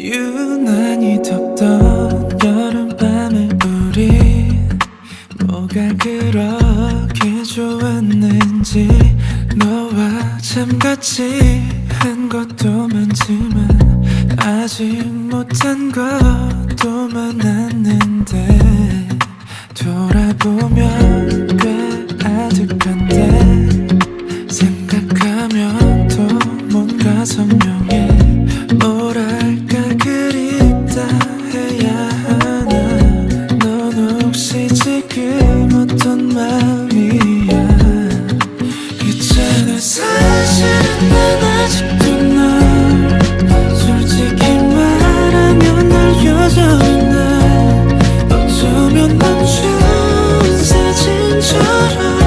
유난히 덥던 여름밤에 우리 뭐가 그렇게 좋았는지 너와 잠같이 한 것도 많지만 아직 못한 것도 많았는데 돌아보면 꽤 아득한데 생각하면 또 뭔가 선명해. 着人。